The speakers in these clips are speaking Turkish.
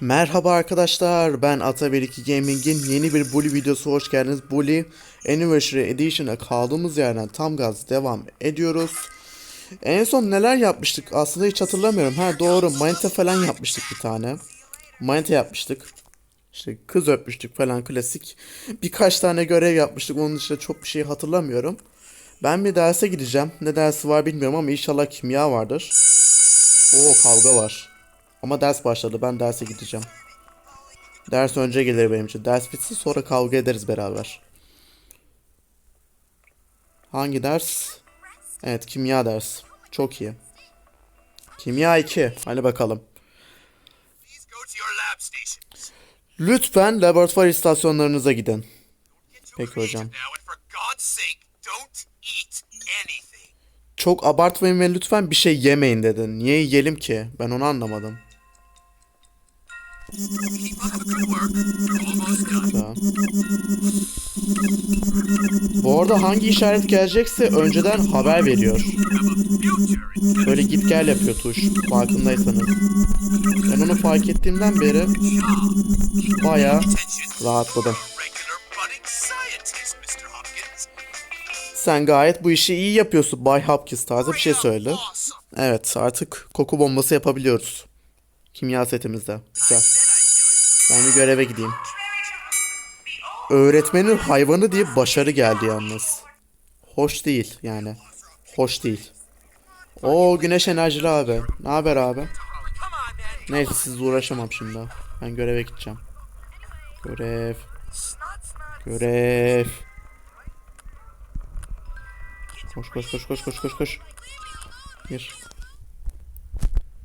Merhaba arkadaşlar ben Ata12 Gaming'in yeni bir Bully videosu hoş geldiniz. Bully Anniversary Edition'a kaldığımız yerden tam gaz devam ediyoruz. En son neler yapmıştık aslında hiç hatırlamıyorum. Ha doğru manita falan yapmıştık bir tane. Manita yapmıştık. İşte kız öpmüştük falan klasik. Birkaç tane görev yapmıştık onun dışında çok bir şey hatırlamıyorum. Ben bir derse gideceğim. Ne dersi var bilmiyorum ama inşallah kimya vardır. Oo kavga var. Ama ders başladı. Ben derse gideceğim. Ders önce gelir benim için. Ders bitsin sonra kavga ederiz beraber. Hangi ders? Evet kimya ders. Çok iyi. Kimya 2. Hadi bakalım. Lütfen laboratuvar istasyonlarınıza gidin. Peki hocam. Çok abartmayın ve lütfen bir şey yemeyin dedin. Niye yiyelim ki? Ben onu anlamadım. Bu arada hangi işaret gelecekse önceden haber veriyor. Böyle git gel yapıyor tuş. Farkındaysanız. Ben onu fark ettiğimden beri Attention. rahatladım. Sen gayet bu işi iyi yapıyorsun Bay Hopkins tarzı bir şey söyle. Evet artık koku bombası yapabiliyoruz. Kimya setimizde. Güzel. Ben bir göreve gideyim. Öğretmenin hayvanı diye başarı geldi yalnız. Hoş değil yani. Hoş değil. Oo güneş enerjili abi. Ne haber abi? Neyse sizle uğraşamam şimdi. Ben göreve gideceğim. Görev. Görev. Koş koş koş koş koş koş koş. Gir.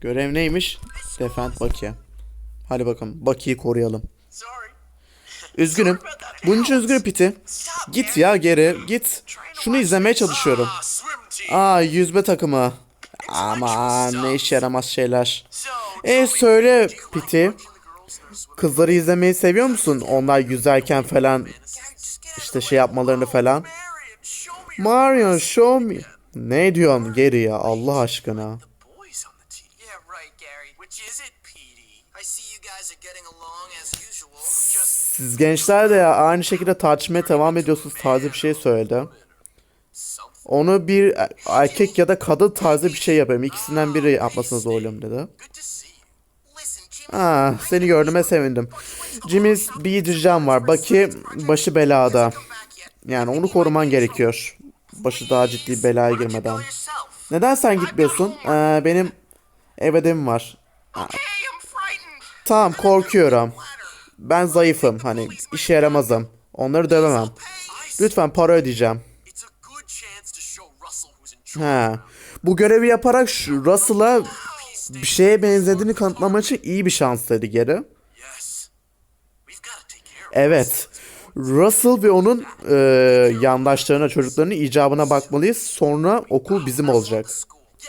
Görev neymiş? Defend Bucky. Hadi bakalım. Bucky'yi koruyalım. Üzgünüm. Bunun için üzgünüm Piti. Git ya geri. Git. Şunu izlemeye çalışıyorum. Aa yüzme takımı. Aman ne işe yaramaz şeyler. E söyle Piti. Kızları izlemeyi seviyor musun? Onlar yüzerken falan işte şey yapmalarını falan. Marion, show me. Ne diyorsun geri ya Allah aşkına. Siz gençler de ya aynı şekilde tartışmaya devam ediyorsunuz tarzı bir şey söyledi. Onu bir er- erkek ya da kadın tarzı bir şey yapayım. İkisinden biri yapmasını zorluyorum dedi. Ah seni gördüğüme sevindim. Jimmy's bir diyeceğim var. Baki başı belada. Yani onu koruman gerekiyor. Başı daha ciddi belaya girmeden. Neden sen gitmiyorsun? Ee, benim ev ödevim var. Frightened. Tamam korkuyorum. Ben zayıfım. Hani işe yaramazım. Onları dövemem. Lütfen para ödeyeceğim. It's a good chance to show Russell who's in trouble. He. Bu görevi yaparak şu Russell'a bir şeye benzediğini kanıtlamak için iyi bir şans dedi geri. Evet. Russell ve onun e, yandaşlarına, çocuklarının icabına bakmalıyız. Sonra okul bizim olacak.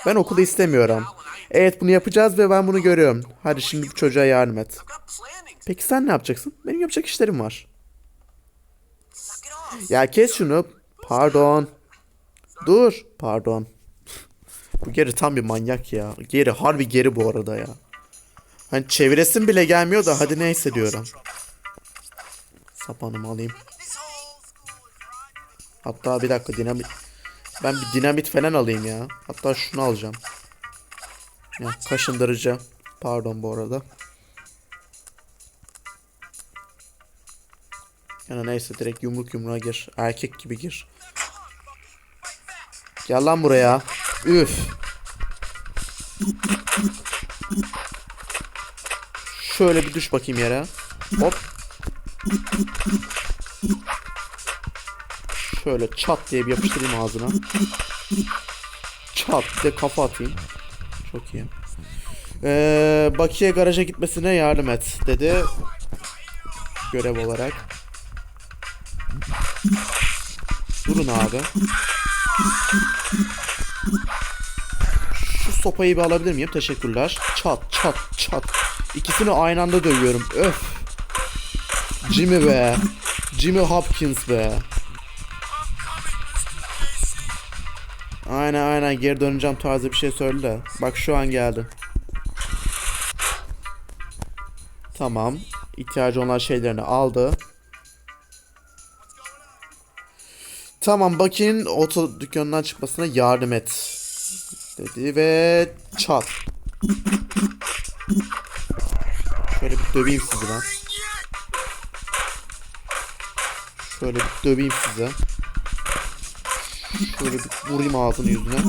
Ben okulu istemiyorum. Evet bunu yapacağız ve ben bunu görüyorum. Hadi şimdi bu çocuğa yardım et. Peki sen ne yapacaksın? Benim yapacak işlerim var. Ya kes şunu. Pardon. Dur. Pardon. bu geri tam bir manyak ya. Geri harbi geri bu arada ya. Hani çeviresin bile gelmiyor da hadi neyse diyorum. Sapanımı alayım. Hatta bir dakika dinamit. Ben bir dinamit falan alayım ya. Hatta şunu alacağım. Ya kaşındırıcı. Pardon bu arada. Yani neyse direkt yumruk yumruğa gir. Erkek gibi gir. Gel lan buraya. Üf. Şöyle bir düş bakayım yere. Hop. Şöyle çat diye bir yapıştırayım ağzına. Çat de kafa atayım. Çok iyi. Ee, Baki'ye garaja gitmesine yardım et dedi. Görev olarak. Durun abi. Şu sopayı bir alabilir miyim? Teşekkürler. Çat çat çat. İkisini aynı anda dövüyorum. Öf. Jimmy be. Jimmy Hopkins be. Aynen aynen geri döneceğim tarzı bir şey söyle de. Bak şu an geldi. Tamam. İhtiyacı olan şeylerini aldı. Tamam Baki'nin oto dükkanından çıkmasına yardım et. Dedi ve çat. Şöyle bir döveyim sizi ben. Şöyle bir döveyim size. Şöyle bir vurayım ağzını yüzüne.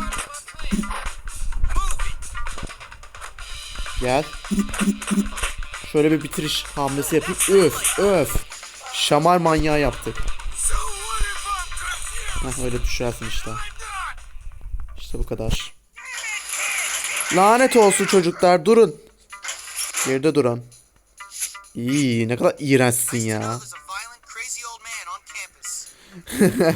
Gel. Şöyle bir bitiriş hamlesi yapayım. Öf öf. Şamar manyağı yaptık. Heh, öyle düşersin işte. İşte bu kadar. Lanet olsun çocuklar durun. Geride durun. İyi ne kadar iğrençsin ya.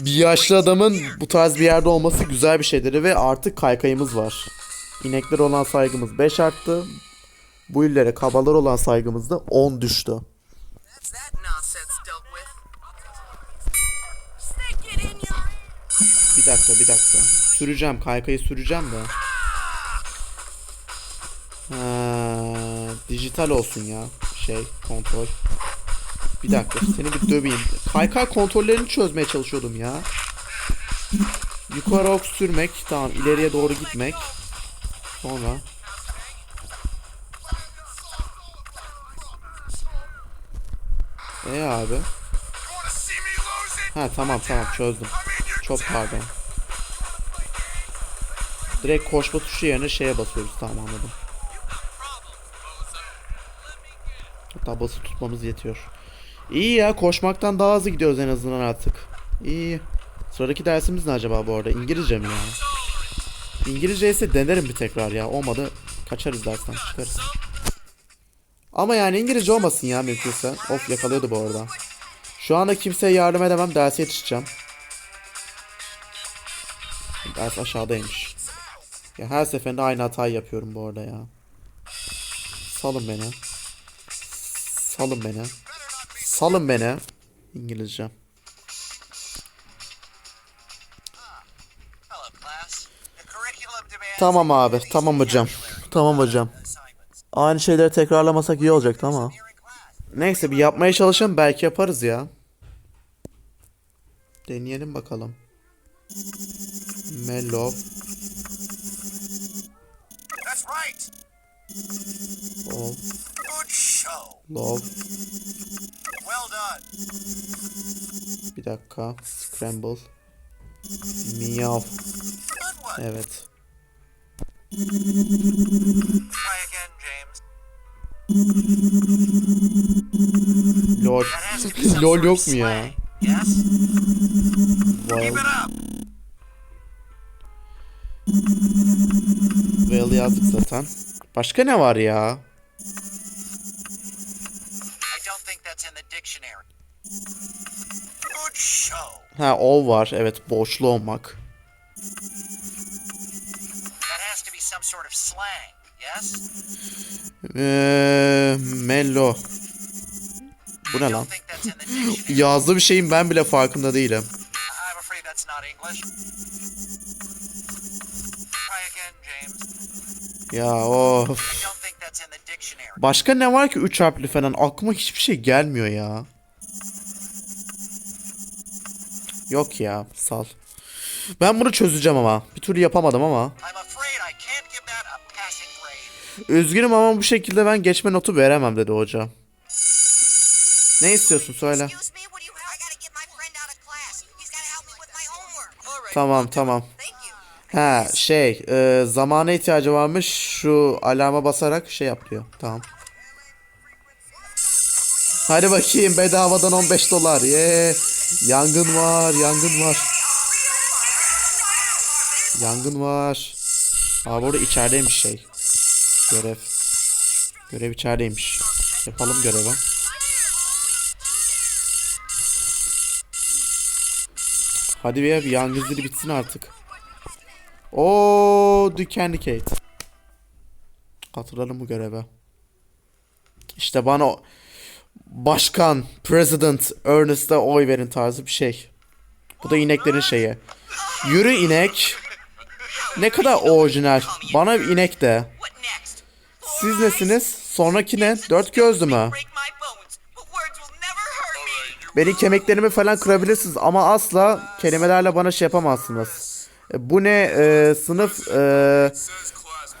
Bir yaşlı adamın bu tarz bir yerde olması güzel bir şeydir ve artık kaykayımız var. İnekler olan saygımız 5 arttı. Bu illere kabalar olan saygımız da 10 düştü. Bir dakika bir dakika. Süreceğim kaykayı süreceğim de. Ha, dijital olsun ya şey kontrol. Bir dakika seni bir döveyim. Kaykay kontrollerini çözmeye çalışıyordum ya. Yukarı ok sürmek tamam ileriye doğru gitmek. Sonra. E abi. Ha tamam tamam çözdüm. Çok pardon. Direkt koşma tuşu yerine şeye basıyoruz tamam anladım. Hatta basıp tutmamız yetiyor. İyi ya koşmaktan daha hızlı gidiyoruz en azından artık. İyi. Sıradaki dersimiz ne acaba bu arada? İngilizce mi ya? İngilizce ise denerim bir tekrar ya. Olmadı kaçarız dersten çıkarız. Ama yani İngilizce olmasın ya mümkünse. Of yakalıyordu bu arada. Şu anda kimseye yardım edemem. Derse yetişeceğim. Ders aşağıdaymış. Ya her seferinde aynı hatayı yapıyorum bu arada ya. Salın beni. Salın beni. Salın beni. İngilizce. Tamam abi. Tamam hocam. Tamam hocam. Aynı şeyleri tekrarlamasak iyi olacaktı ama. Neyse bir yapmaya çalışalım. Belki yaparız ya. Deneyelim bakalım. Mellow. Love. Good show. Love. Well done. Bir dakika. Scramble. One. Evet. Lol. Lol yok mu ya? Well, well yazdık zaten. Başka ne var ya? Ha o var. Evet borçlu olmak. That has to be some sort of slang. Yes? Eee mello. Bu ne lan? Yazdığı bir şeyin ben bile farkında değilim. Ya of. Başka ne var ki 3 harfli falan? Aklıma hiçbir şey gelmiyor ya. Yok ya sal. Ben bunu çözeceğim ama. Bir türlü yapamadım ama. Üzgünüm ama bu şekilde ben geçme notu veremem dedi hoca. Ne istiyorsun söyle. Tamam tamam. Ha şey e, zamana ihtiyacı varmış şu alarma basarak şey yap diyor. Tamam. Hadi bakayım bedavadan 15 dolar. Ye. Yangın var yangın var. Yangın var. Aa burada içerideymiş şey. Görev. Görev içerideymiş. Yapalım görevi. Hadi bir yangın zili bitsin artık. O Candy Kate. Hatırladım bu göreve. İşte bana başkan, president, Ernest'a oy verin tarzı bir şey. Bu da ineklerin şeyi. Yürü inek. Ne kadar orijinal. Bana bir inek de. Siz nesiniz? Sonraki ne? Dört gözlü mü? Benim kemiklerimi falan kırabilirsiniz ama asla kelimelerle bana şey yapamazsınız. E, Bu ne e, sınıf e,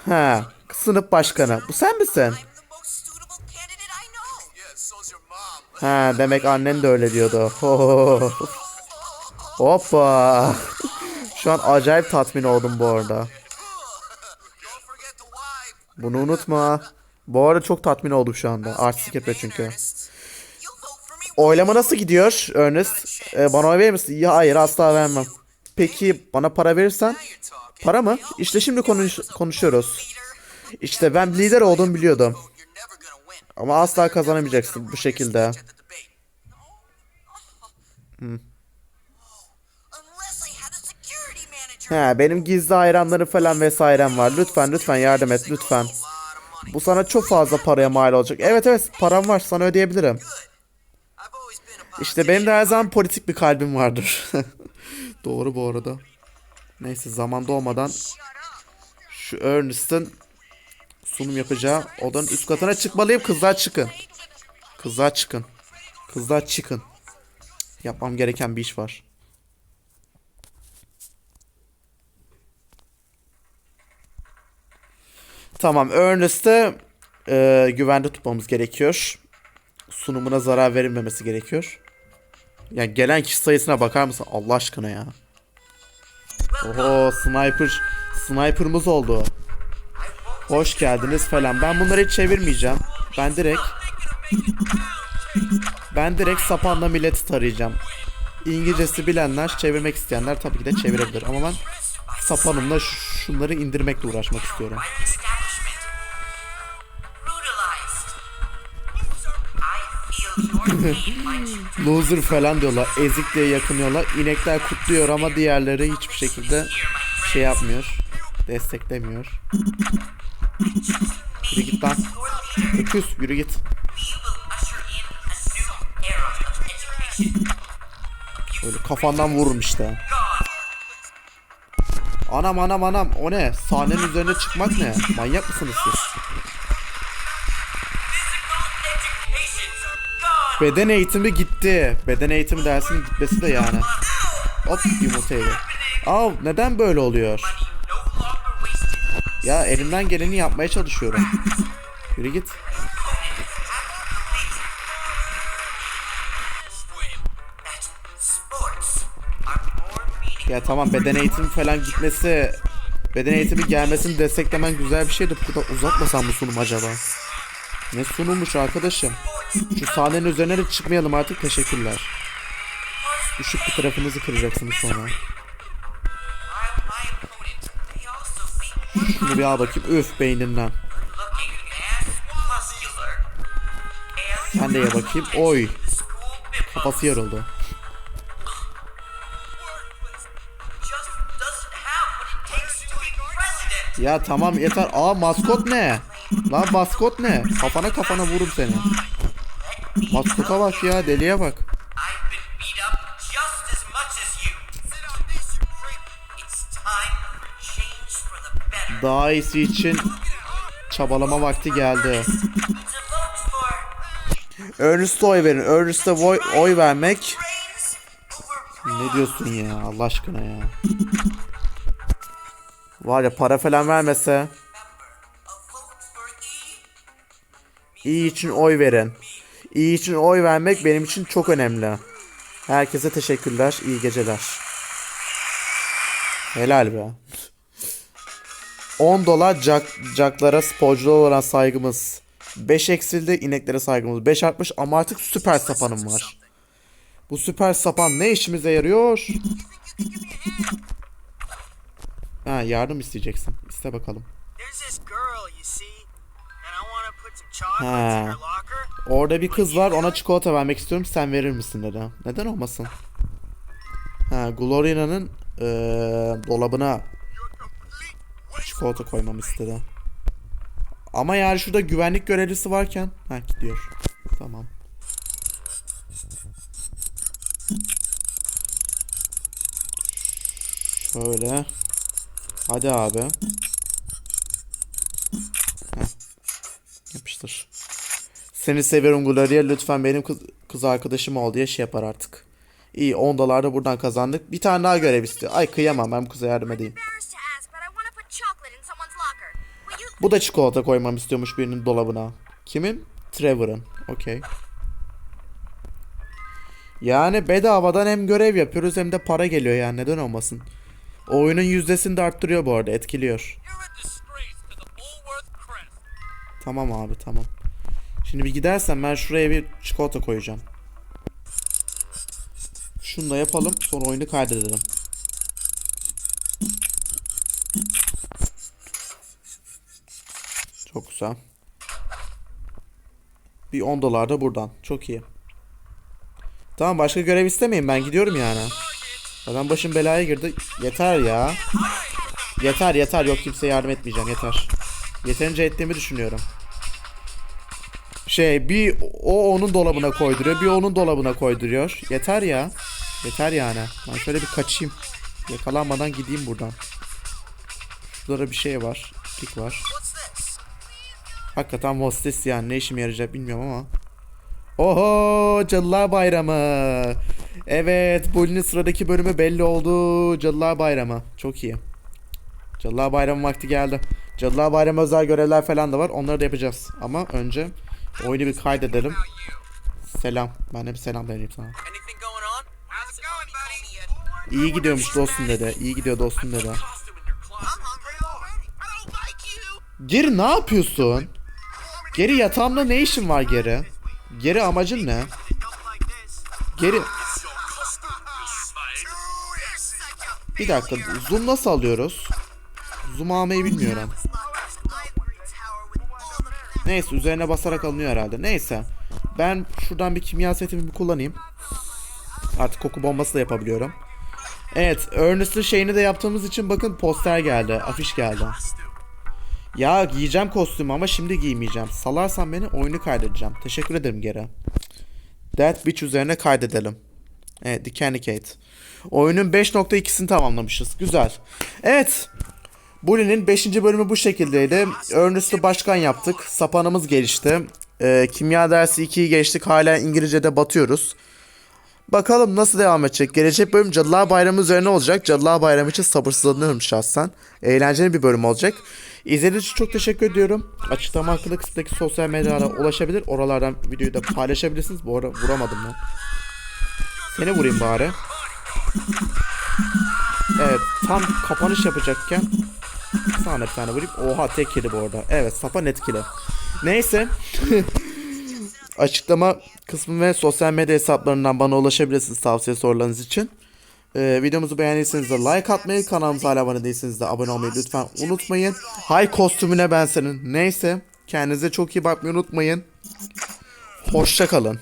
ha sınıf başkanı. Bu sen misin? Ha demek annen de öyle diyordu. Ho. Hoppa. Şu an acayip tatmin oldum bu arada. Bunu unutma. Bu arada çok tatmin oldum şu anda. Artistik yapıyor çünkü. Oylama nasıl gidiyor Ernest? Ee, bana oy verir misin? Ya hayır asla vermem. Peki bana para verirsen? Para mı? İşte şimdi konuş konuşuyoruz. İşte ben lider olduğumu biliyordum. Ama asla kazanamayacaksın bu şekilde. Manager. He benim gizli hayranlarım falan vesairem var. Lütfen lütfen yardım et lütfen. Bu sana çok fazla paraya mal olacak. Evet evet param var sana ödeyebilirim. İşte benim de her zaman politik bir kalbim vardır. Doğru bu arada. Neyse zamanda olmadan şu Ernest'ın sunum yapacağı odanın üst katına çıkmalıyım. Kızlar çıkın. Kızlar çıkın. Kızlar çıkın. Yapmam gereken bir iş var. Tamam Ernest'ı e, güvende tutmamız gerekiyor. Sunumuna zarar verilmemesi gerekiyor. Ya gelen kişi sayısına bakar mısın? Allah aşkına ya. Oho sniper sniper'ımız oldu. Hoş geldiniz falan. Ben bunları hiç çevirmeyeceğim. Ben direkt ben direkt sapanla milleti tarayacağım. İngilizcesi bilenler, çevirmek isteyenler tabii ki de çevirebilir. Ama ben sapanımla şunları indirmekle uğraşmak istiyorum. Loser falan diyorlar. Ezik diye yakınıyorlar. İnekler kutluyor ama diğerleri hiçbir şekilde şey yapmıyor. Desteklemiyor. Yürü git lan. Öküz yürü git. Böyle kafandan vururum işte. Anam anam anam o ne? Sahnenin üzerine çıkmak ne? Manyak mısınız siz? Beden eğitimi gitti. Beden eğitimi dersinin gitmesi de yani. Hop yumurta yedi. Aa neden böyle oluyor? Ya elimden geleni yapmaya çalışıyorum. Yürü git. Ya tamam beden eğitimi falan gitmesi, beden eğitimi gelmesini desteklemen güzel bir şeydi. Bu kadar uzatmasam mı sunum acaba? Ne sunummuş arkadaşım? Şu sahnenin üzerine de çıkmayalım artık teşekkürler. Düşük bir tarafınızı kıracaksınız sonra. Şunu bir al bakayım. Muscular. And Sen de ye bakayım. Oy. Kafası yarıldı. Ya tamam yeter. Aa maskot ne? Lan maskot ne? Kafana kafana vururum seni. Maskota bak ya deliye bak. Daha iyisi için çabalama vakti geldi. Ernest'e oy verin. Ernest'e oy, oy vermek ne diyorsun ya Allah aşkına ya. Var ya para falan vermese iyi için oy verin. İyi için oy vermek benim için çok önemli. Herkese teşekkürler. iyi geceler. Helal be. 10 dolar cak, caklara sporculara olan saygımız. 5 eksildi ineklere saygımız. 5 artmış ama artık süper sapanım var. Bu süper sapan ne işimize yarıyor? Ha yardım isteyeceksin. İste bakalım. There's this girl, you see, locker. Orada bir kız var ona çikolata vermek istiyorum sen verir misin dedi. Neden olmasın? Ha Gloria'nın eee, dolabına çikolata koymamı istedi. Ama yani şurada güvenlik görevlisi varken ha gidiyor. Tamam. Şöyle. Hadi abi. Yapmıştır. Seni seviyorum Gloria. Lütfen benim kız, kız arkadaşım ol diye şey yapar artık. İyi 10 dolar da buradan kazandık. Bir tane daha görev istiyor. Ay kıyamam ben bu kıza yardım edeyim. Bu da çikolata koymam istiyormuş birinin dolabına. Kimin? Trevor'ın. Okey. Yani bedavadan hem görev yapıyoruz hem de para geliyor yani neden olmasın. O oyunun yüzdesini de arttırıyor bu arada etkiliyor. Tamam abi tamam. Şimdi bir gidersen ben şuraya bir çikolata koyacağım. Şunu da yapalım sonra oyunu kaydedelim. Çok güzel. Bir 10 dolar da buradan. Çok iyi. Tamam başka görev istemeyin ben gidiyorum yani. Adam başım belaya girdi. Yeter ya. Yeter yeter yok kimseye yardım etmeyeceğim yeter. Yeterince ettiğimi düşünüyorum. Şey bir o onun dolabına koyduruyor bir onun dolabına koyduruyor. Yeter ya. Yeter yani. Ben şöyle bir kaçayım. Yakalanmadan gideyim buradan. Şurada bir şey var. Tik var. Hakikaten hostes yani ne işime yarayacak bilmiyorum ama. Oho Cadılar Bayramı. Evet Bully'nin sıradaki bölümü belli oldu. Cadılar Bayramı. Çok iyi. Cadılar Bayramı vakti geldi. Cadılar Bayramı özel görevler falan da var. Onları da yapacağız. Ama önce oyunu bir kaydedelim. Selam. Ben de bir selam vereyim sana. İyi gidiyormuş dostum dedi. İyi gidiyor dostum you. Geri ne yapıyorsun? Geri yatağımda ne işin var geri? Geri amacın ne? Geri... Bir dakika. Zoom nasıl alıyoruz? Zoom almayı bilmiyorum. Neyse üzerine basarak alınıyor herhalde. Neyse. Ben şuradan bir kimya setimi bir kullanayım. Artık koku bombası da yapabiliyorum. Evet. Ernest'ın şeyini de yaptığımız için bakın poster geldi. Afiş geldi. Ya giyeceğim kostümü ama şimdi giymeyeceğim. Salarsan beni oyunu kaydedeceğim. Teşekkür ederim geri. Dead Witch üzerine kaydedelim. Evet Dikenli Kate. Oyunun 5.2'sini tamamlamışız. Güzel. Evet. Bully'nin 5. bölümü bu şekildeydi. Ernest'ı başkan yaptık. Sapanımız gelişti. Ee, kimya dersi 2'yi geçtik. Hala İngilizce'de batıyoruz. Bakalım nasıl devam edecek. Gelecek bölüm Cadılar Bayramı üzerine olacak. Cadılar Bayramı için sabırsızlanıyorum şahsen. Eğlenceli bir bölüm olacak. İzlediğiniz için çok teşekkür ediyorum. Açıklama hakkında kısımdaki sosyal medyalara ulaşabilir. Oralardan videoyu da paylaşabilirsiniz. Bu arada vuramadım lan. Seni vurayım bari. Evet tam kapanış yapacakken sana bir tane vurayım. Oha tek kili bu arada. Evet sapa net kili. Neyse. Açıklama kısmı ve sosyal medya hesaplarından bana ulaşabilirsiniz tavsiye sorularınız için. Ee, videomuzu beğendiyseniz de like atmayı, kanalımıza hala abone değilseniz de abone olmayı lütfen unutmayın. Hay kostümüne ben senin. Neyse kendinize çok iyi bakmayı unutmayın. Hoşça kalın.